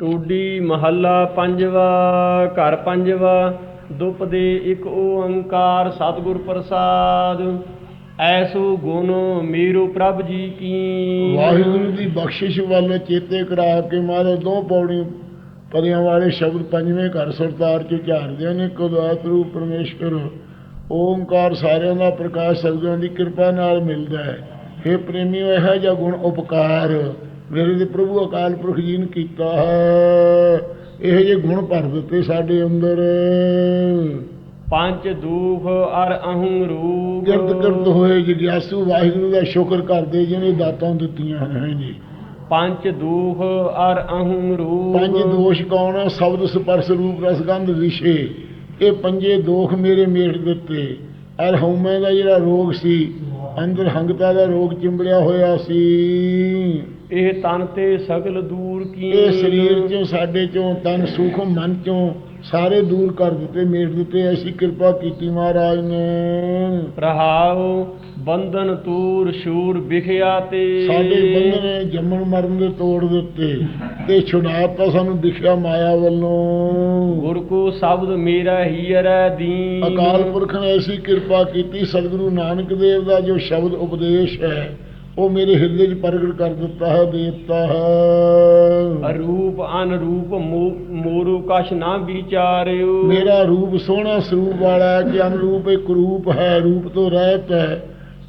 ਟੋਡੀ ਮਹੱਲਾ ਪੰਜਵਾ, ਘਰ ਪੰਜਵਾ ਦੁਪਦੇ ਇੱਕ ਓੰਕਾਰ ਸਤਿਗੁਰ ਪ੍ਰਸਾਦ। ਐਸੋ ਗੁਣ ਮੇਰੋ ਪ੍ਰਭ ਜੀ ਕੀ। ਵਾਹਿਗੁਰੂ ਦੀ ਬਖਸ਼ਿਸ਼ ਵੱਲ ਚੇਤੇ ਕਰਾ ਕੇ ਮਹਾਰਾਜ ਦੋ ਪੌੜੀ ਪਰਿਆਂ ਵਾਲੇ ਸ਼ਬਦ ਪੰਜਵੇਂ ਘਰ ਸਰਦਾਰ ਚ ਝਾੜਦੇ ਨੇ ਕੁਦਰਤ ਰੂਪ ਪਰਮੇਸ਼ਵਰ, ਓੰਕਾਰ ਸਾਰਿਆਂ ਦਾ ਪ੍ਰਕਾਸ਼ ਸਤਿਗੁਰਾਂ ਦੀ ਕਿਰਪਾ ਨਾਲ ਮਿਲਦਾ ਹੈ। हे ਪ੍ਰੇਮੀਓ, ਇਹੋ ਜਿਹਾ ਗੁਣ ਉਪਕਾਰ ਮੇਰੇ ਦੇ ਪ੍ਰਭੂ ਅਕਾਲ ਪੁਰਖ ਜੀ ਨੇ ਕੀਤਾ ਹੈ। ਇਹੋ ਜਿਹੇ ਗੁਣ ਭਰ ਦਿੱਤੇ ਸਾਡੇ ਅੰਦਰ। ਪੰਜ ਦੂਖ ਅਰ ਅਹੰ ਰੂਪ ਕਿਰਤ ਕਿਰਤ ਹੋਏ ਜਿਗਿਆਸੂ ਵਾਹਿਗੁਰੂ ਦਾ ਸ਼ੁਕਰ ਕਰਦੇ ਜਿਹਨੇ ਦਾਤਾਂ ਦਿੱਤੀਆਂ ਹਨ ਜੀ। ਪੰਜ ਦੂਖ ਅਰ ਅਹੰ ਰੂਪ ਪੰਜ ਦੋਸ਼ ਕੌਣ? ਸ਼ਬਦ ਸਪਰਸ਼ ਰੂਪ ਰਸਗੰਧ ਵਿਸ਼ੇ। ਇਹ ਪੰਜੇ ਦੋਖ ਮੇਰੇ ਮੇਟ ਦਿੱਤੇ। ਅਰ ਹਉਮੈ ਦਾ ਜਿਹੜਾ ਰੋਗ ਸੀ ਅੰਦਰ ਹੰਗਤਾ ਦਾ ਰੋਗ ਚਿੰਬੜਿਆ ਹੋਇਆ ਸੀ। ਇਹ ਤਨ ਤੇ ਸਗਲ ਦੂਰ ਕੀ ਇਹ ਸਰੀਰ ਚੋਂ ਸਾਡੇ ਚੋਂ ਤਨ ਸੁਖ ਮਨ ਚੋਂ ਸਾਰੇ ਦੂਰ ਕਰ ਦਿੱਤੇ ਮੇਟ ਦਿੱਤੇ। ਐਸੀ ਕਿਰਪਾ ਕੀਤੀ ਮਹਾਰਾਜ ਨੇ। ਰਹਾਉ ਬੰਧਨ ਤੂਰ ਸ਼ੂਰ ਵਿਖਿਆ ਤੇ। ਸਾਡੇ ਬੰਧਨ ਜੰਮਣ ਮਰਨ ਦੇ ਤੋੜ ਦਿੱਤੇ ਤੇ ਛੁਡਾਤਾ ਸਾਨੂੰ ਦਿਖਿਆ ਮਾਇਆ ਵੱਲੋਂ। ਗੁਰ ਕੋ ਸ਼ਬਦ ਮੇਰਾ ਹੀਰੈ ਦੀਨ। ਅਕਾਲ ਪੁਰਖ ਨੇ ਐਸੀ ਕਿਰਪਾ ਕੀਤੀ ਸਤਿਗੁਰੂ ਨਾਨਕ ਦੇਵ ਦਾ ਜੋ ਸ਼ਬਦ ਉਪਦੇਸ਼ ਹੈ ਉਹ ਮੇਰੇ ਹਿਰਦੇ 'ਚ ਪ੍ਰਗਟ ਕਰ ਦਿੱਤਾ ਹੈ ਦਿੱਤਾ ਹੈ। ਰੂਪ ਅਨਰੂਪ ਮੋਰੂ ਕਛ ਨਾ ਵਿਚਾਰਿਓ। ਮੇਰਾ ਰੂਪ ਸੋਹਣਾ ਸਰੂਪ ਵਾਲਾ ਹੈ ਕਿ ਅਨਰੂਪ ਇੱਕ ਰੂਪ ਹੈ ਰੂਪ ਤੋਂ ਰਹਿਤ ਹੈ।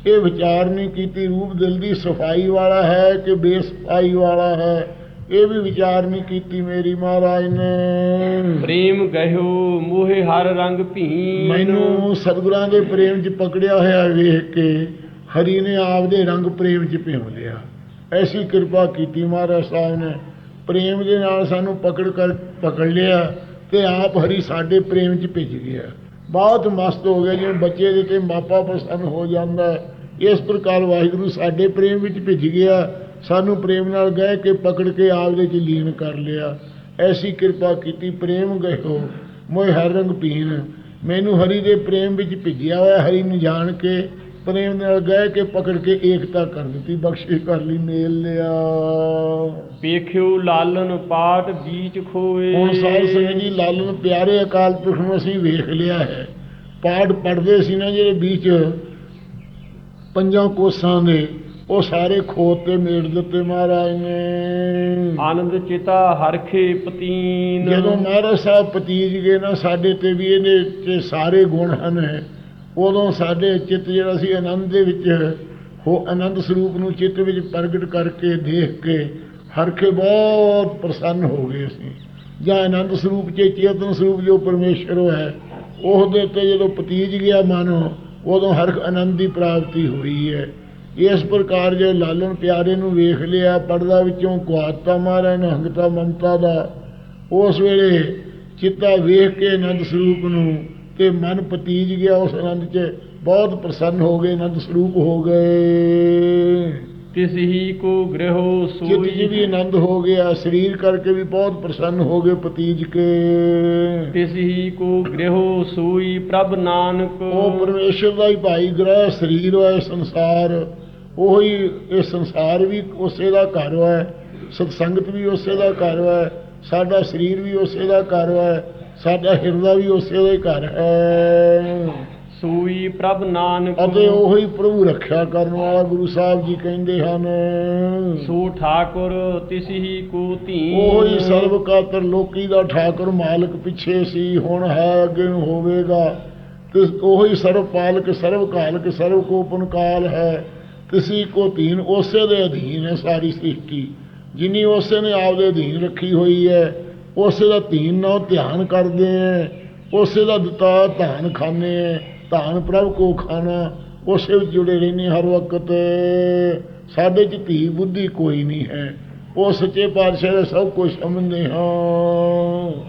ਇਹ ਵਿਚਾਰ ਨਹੀਂ ਕੀਤੀ ਰੂਪ ਦਿਲ ਦੀ ਸਫ਼ਾਈ ਵਾਲਾ ਹੈ ਕਿ ਬੇਸਫਾਈ ਵਾਲਾ ਹੈ। ਇਹ ਵੀ ਵਿਚਾਰ ਨਹੀਂ ਕੀਤੀ ਮੇਰੀ ਮਹਾਰਾਜ ਨੇ। ਪ੍ਰੇਮ ਗਹਿਓ ਮੋਹਿ ਹਰ ਰੰਗ ਭੀ ਮੈਨੂੰ ਸਤਿਗੁਰਾਂ ਦੇ ਪ੍ਰੇਮ 'ਚ ਪਕੜਿਆ ਹੋਇਆ ਵੇਖ ਕੇ ਹਰੀ ਨੇ ਆਪਦੇ ਰੰਗ ਪ੍ਰੇਮ 'ਚ ਭਿਉਂ ਲਿਆ। ਐਸੀ ਕਿਰਪਾ ਕੀਤੀ ਮਹਾਰਾਜ ਸਾਹਿਬ ਨੇ। ਪ੍ਰੇਮ ਦੇ ਨਾਲ ਸਾਨੂੰ ਪਕੜ ਕਰ ਪਕੜ ਲਿਆ ਤੇ ਆਪ ਹਰੀ ਸਾਡੇ ਪ੍ਰੇਮ 'ਚ ਭਿੱਜ ਗਿਆ। ਬਹੁਤ ਮਸਤ ਹੋ ਗਿਆ ਜਿਵੇਂ ਬੱਚੇ ਦੇ ਤੇ ਮਾਪਾ ਪ੍ਰਸੰਨ ਹੋ ਜਾਂਦਾ ਇਸ ਪ੍ਰਕਾਰ ਵਾਹਿਗੁਰੂ ਸਾਡੇ ਪ੍ਰੇਮ ਵਿੱਚ ਭਿੱਜ ਗਿਆ। ਸਾਨੂੰ ਪ੍ਰੇਮ ਨਾਲ ਗਏ ਕੇ ਪਕੜ ਕੇ ਆਪਦੇ 'ਚ ਲੀਨ ਕਰ ਲਿਆ। ਐਸੀ ਕਿਰਪਾ ਕੀਤੀ ਪ੍ਰੇਮ ਗਏ ਹੋ ਮੋਏ ਹਰ ਰੰਗ ਪੀਣ। ਮੈਨੂੰ ਹਰੀ ਦੇ ਪ੍ਰੇਮ ਵਿੱਚ ਭਿੱਜਿਆ ਹੋਇਆ, ਹਰੀ ਨੂੰ ਜਾਣ ਕੇ ਪ੍ਰੇਮ ਨਾਲ ਗਏ ਕੇ ਪਕੜ ਕੇ ਏਕਤਾ ਕਰ ਦਿੱਤੀ ਬਖਸ਼ਿਸ਼ ਕਰ ਲਈ ਮੇਲ ਲਿਆ। ਵੇਖਿਓ ਲਾਲਨ ਪਾਟ ਬੀਚ ਖੋਏ। ਹੁਣ ਸਾਧ ਸੰਗਤ ਜੀ ਲਾਲਨ ਪਿਆਰੇ ਅਕਾਲ ਪੁਰਖ ਨੂੰ ਅਸੀਂ ਵੇਖ ਲਿਆ ਹੈ। ਪਾਠ ਪੜਦੇ ਸੀ ਨਾ ਜਿਹੜੇ ਵਿੱਚ ਪੰਜਾਂ ਕੋਸਾਂ ਦੇ ਉਹ ਸਾਰੇ ਖੋਤ ਤੇ ਮੇੜ ਦਿੱਤੇ ਮਹਾਰਾਜ ਨੇ। ਆਨੰਦ ਚਿਤਾ ਹਰਖੇ ਪਤੀਨ। ਜਦੋਂ ਮਹਾਰਾਜ ਸਾਹਿਬ ਪਤੀਜ ਗਏ ਨਾ ਸਾਡੇ ਤੇ ਵੀ ਇਹਦੇ ਚ ਸਾਰੇ ਗੁਣ ਹਨ। ਉਦੋਂ ਸਾਡੇ ਚਿੱਤ ਜਿਹੜਾ ਸੀ ਆਨੰਦ ਦੇ ਵਿੱਚ ਹੋ ਆਨੰਦ ਸਰੂਪ ਨੂੰ ਚਿੱਤ ਵਿੱਚ ਪ੍ਰਗਟ ਕਰਕੇ ਦੇਖ ਕੇ ਹਰ ਹਰਖੇ ਬਹੁਤ ਪ੍ਰਸੰਨ ਹੋ ਗਏ ਸੀ ਜਾਂ ਆਨੰਦ ਸਰੂਪ ਚ, ਚੇਤਨ ਸਰੂਪ ਜੋ ਪਰਮੇਸ਼ਰ ਹੈ, ਉਹਦੇ ਤੇ ਜਦੋਂ ਪਤੀਜ ਗਿਆ ਮਨ, ਉਦੋਂ ਹਰਖ ਆਨੰਦ ਦੀ ਪ੍ਰਾਪਤੀ ਹੋਈ ਹੈ। ਇਸ ਪ੍ਰਕਾਰ ਜੇ ਲਾਲਣ ਪਿਆਰੇ ਨੂੰ ਵੇਖ ਲਿਆ, ਪਰਦਾ ਵਿੱਚੋਂ ਕੁਆਤਾ ਮਹਾਰਾਜ ਨੇ ਮਮਤਾ ਦਾ, ਉਸ ਵੇਲੇ ਚਿੱਤਾ ਵੇਖ ਕੇ ਆਨੰਦ ਸਰੂਪ ਨੂੰ ਤੇ ਮਨ ਪਤੀਜ ਗਿਆ ਉਸ ਆਨੰਦ 'ਚ ਬਹੁਤ ਪ੍ਰਸੰਨ ਹੋ ਗਏ ਆਨੰਦ ਸਰੂਪ ਹੋ ਗਏ। ਤਿਸ ਹੀ ਕੋ ਗ੍ਰਹਿਓ ਚਿੱਤ 'ਚ ਵੀ ਸੋਈ ਆਨੰਦ ਹੋ ਗਿਆ ਸਰੀਰ ਕਰਕੇ ਵੀ ਬਹੁਤ ਪ੍ਰਸੰਨ ਹੋ ਗਏ ਪਤੀਜ ਕੇ। ਤਿਸ ਹੀ ਕੋ ਗ੍ਰਹਿਓ ਸੋਈ ਪ੍ਰਭ ਨਾਨਕ। ਉਹ ਪਰਮੇਸ਼ਰ ਦਾ ਹੀ ਭਾਈ ਗ੍ਰਹਿ ਸਰੀਰ ਹੈ ਸੰਸਾਰ। ਉਹੀ ਇਹ ਸੰਸਾਰ ਵੀ ਉਸੇ ਦਾ ਘਰ ਹੈ ਸਤਸੰਗਤ ਵੀ ਉਸੇ ਦਾ ਘਰ ਹੈ ਸਾਡਾ ਸਰੀਰ ਵੀ ਉਸੇ ਦਾ ਘਰ ਹੈ। ਸਾਡਾ ਹਿਰਦਾ ਵੀ ਉਸੇ ਦਾ ਘਰ ਹੈ। ਸੋਈ ਪ੍ਰਭ ਨਾਨਕ ਅਤੇ ਉਹੀ ਪ੍ਰਭੂ ਰੱਖਿਆ ਕਰਨ ਵਾਲਾ ਗੁਰੂ ਸਾਹਿਬ ਜੀ ਕਹਿੰਦੇ ਹਨ। ਸੋ ਠਾਕੁਰ ਤਿਸ ਹੀ ਕੋ ਧੀ ਉਹੀ ਸਰਬ ਕਾਤਰ ਲੋਕੀ ਦਾ ਠਾਕੁਰ ਮਾਲਕ ਪਿੱਛੇ ਸੀ ਹੁਣ ਹੈ ਅੱਗੇ ਨੂੰ ਹੋਵੇਗਾ। ਤੇ ਉਹੀ ਸਰਬ ਪਾਲਕ ਸਰਬ ਕਾਲਕ ਸਰਬ ਕੋਪਨ ਕਾਲ ਹੈ। ਕਿਸੇ ਕੋ ਧੀਨ ਉਸੇ ਦੇ ਅਧੀਨ ਹੈ ਸਾਰੀ ਸ੍ਰਿਸ਼ਟੀ। ਜਿਨੀ ਉਸੇ ਨੇ ਆਪਦੇ ਅਧੀਨ ਰੱਖੀ ਹੋਈ ਹੈ ਉਸੇ ਦਾ ਧੀਨ ਨਾਲ ਧਿਆਨ ਕਰਦੇ ਹੈ ਉਸੇ ਦਾ ਦਿੱਤਾ ਧਾਨ ਖਾਣੇ ਹੈ ਧਾਨ ਪ੍ਰਭ ਕੋ ਖਾਣਾ, ਉਸੇ ਵਿੱਚ ਜੁੜੇ ਰਹਿੰਦੇ ਹਰ ਵਕਤ। ਸਾਡੇ ਚ ਧੀ ਬੁੱਧੀ ਕੋਈ ਨਹੀਂ ਹੈ, ਉਹ ਸੱਚੇ ਪਾਤਸ਼ਾਹ ਦਾ ਸਭ ਕੁਝ ਸਮਝਦੇ ਹਾਂ।